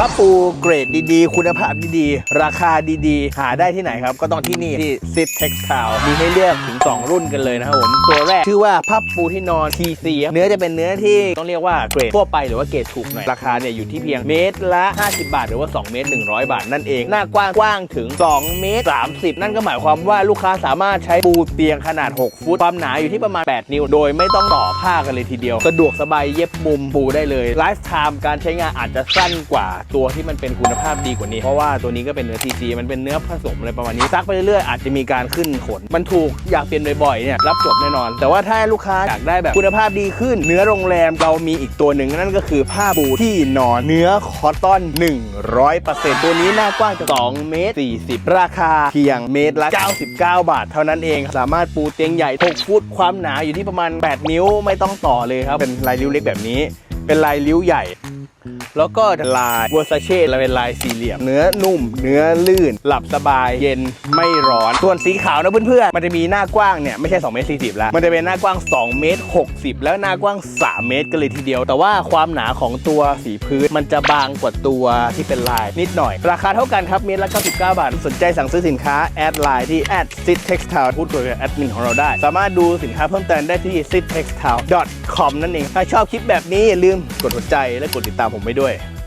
ผ้าปูเกรดดีๆ คุณภาพดีๆ ราคาดีๆ หาได้ที่ไหนครับ ก็ต้องที่นี่ที่ซิทเท็กซ์ทาวมีให้เลือกถึง 2 รุ่นกันเลยนะครับผม ตัวแรกชื่อว่าผ้าปูที่นอน TC เนื้อจะเป็นเนื้อที่ต้องเรียกว่าเกรดทั่วไปหรือว่าเกรดถูกหน่อย ราคาเนี่ยอยู่ที่เพียงเมตรละ 50 บาท หรือว่า 2 เมตร 100 บาท นั่นเอง หน้ากว้างกว้างถึง 2 เมตร 30 นั่นก็หมายความว่าลูกค้าสามารถใช้ปูเตียงขนาด 6 ฟุต ความหนาอยู่ที่ประมาณ 8 นิ้ว โดยไม่ต้องต่อผ้ากันเลยทีเดียว สะดวกสบายเย็บมุมปูได้เลยไลฟ์ไทม์การใช้งานอาจจะสั้นกว่าตัวที่มันเป็นคุณภาพดีกว่านี้ เพราะว่าตัวนี้ก็เป็นเนื้อ TC มันเป็นเนื้อผสมอะไรประมาณนี้ซักไปเรื่อยๆอาจจะมีการขึ้นขน มันถูกอยากเปลี่ยนบ่อยๆเนี่ยรับจบแน่นอน แต่ว่าถ้าลูกค้าอยากได้แบบคุณภาพดีขึ้น เนื้อโรงแรมเรามีอีกตัวหนึ่งนั่นก็คือผ้าปูที่นอนเนื้อคอตตอน 100%ตัวนี้หน้ากว้างจะ2เมตร40 ราคาเพียงเมตรละ 99 บาท เท่านั้นเองสามารถปูเตียงใหญ่ 6 ฟุตความหนาอยู่ที่ประมาณ 8 นิ้วไม่ต้องต่อเลยครับ เป็นลายริ้วเล็กแบบนี้ เป็นลายริ้วใหญ่ แล้วก็ลายวัวซาเช่และเป็นลายสี่เหลี่ยม เนื้อนุ่ม เนื้อลื่น หลับสบายเย็นไม่ร้อน ส่วนสีขาวนะเพื่อนๆมันจะมีหน้ากว้างเนี่ยไม่ใช่2เมตร40แล้วมันจะเป็นหน้ากว้าง2เมตร60 แล้วหน้ากว้าง 3 เมตรกันเลยทีเดียว แต่ว่าความหนาของตัวสีพื้นมันจะบางกว่าตัวที่เป็นลายนิดหน่อย ราคาเท่ากันครับเมตรละ99บาทสนใจสั่งซื้อสินค้าแอดไลน์ที่ at sit textile พูดคุยกับแอดมินของเราได้ สามารถดูสินค้าเพิ่มเติมได้ที่ sit textile com นั่นเองถ้าชอบคลิปแบบนี้อย่าลืมกดหัวใจและกดติดตามผมไปด้วย way.